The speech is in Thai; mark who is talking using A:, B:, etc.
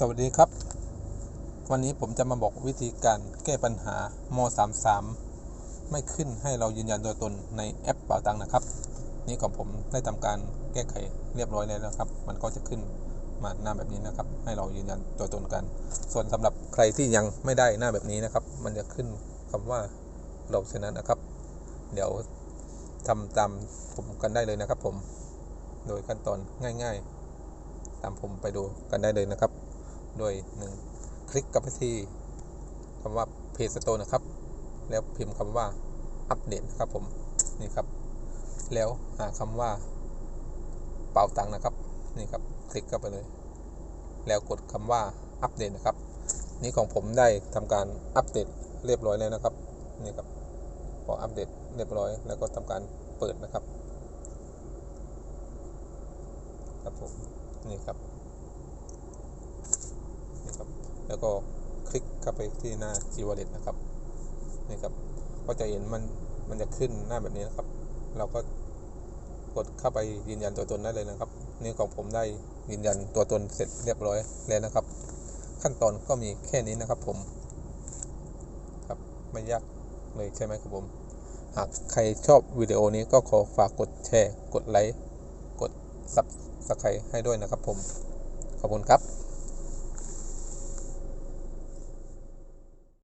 A: สวัสดีครับ วันนี้ผมจะมาบอกวิธีการแก้ปัญหาม33ไม่ขึ้นให้เรายืนยันตัวตนในแอปเป๋าตังนะครับ นี่ของผมได้ทำการแก้ไขเรียบร้อยแล้วนะครับ มันก็จะขึ้นมาหน้าแบบนี้นะครับ ให้เรายืนยันตัวตนกัน ส่วนสำหรับใครที่ยังไม่ได้หน้าแบบนี้นะครับ มันจะขึ้นคำว่าเราชนะนะครับ เดี๋ยวทำตามผมกันได้เลยนะครับ ผม โดยขั้นตอนง่าย ๆ ตามผมไปดูกันได้เลยนะครับ โดยหนึ่งคลิกกลับไปที่คำว่าเพจสโตนะครับ แล้วพิมพ์คำว่าอัปเดตนะครับผมนี่ครับ แล้วหาคำว่าเป่าตังค์นะครับนี่ครับ คลิกเข้าไปเลย แล้วกดคำว่าอัปเดตนะครับ นี่ของผมได้ทำการอัปเดตเรียบร้อยแล้วนะครับนี่ครับพออัปเดตเรียบร้อย แล้วก็ทำการเปิดนะครับครับผมนี่ครับ แล้วก็คลิกเข้าไปที่หน้า G Wallet นะครับนี่ครับ ก็จะเห็นมันมันจะขึ้นหน้าแบบนี้นะครับ เราก็กดเข้าไปยืนยันตัวตนได้เลยนะครับ นี่ของผมได้ยืนยันตัวตนเสร็จเรียบร้อยแล้วนะครับ ขั้นตอนก็มีแค่นี้นะครับผมครับไม่ยากเลยใช่ไหมครับผม หากใครชอบวิดีโอนี้ก็ขอฝากกดแชร์ กดไลค์กด Subscribe ให้ด้วยนะครับผม ขอบคุณครับ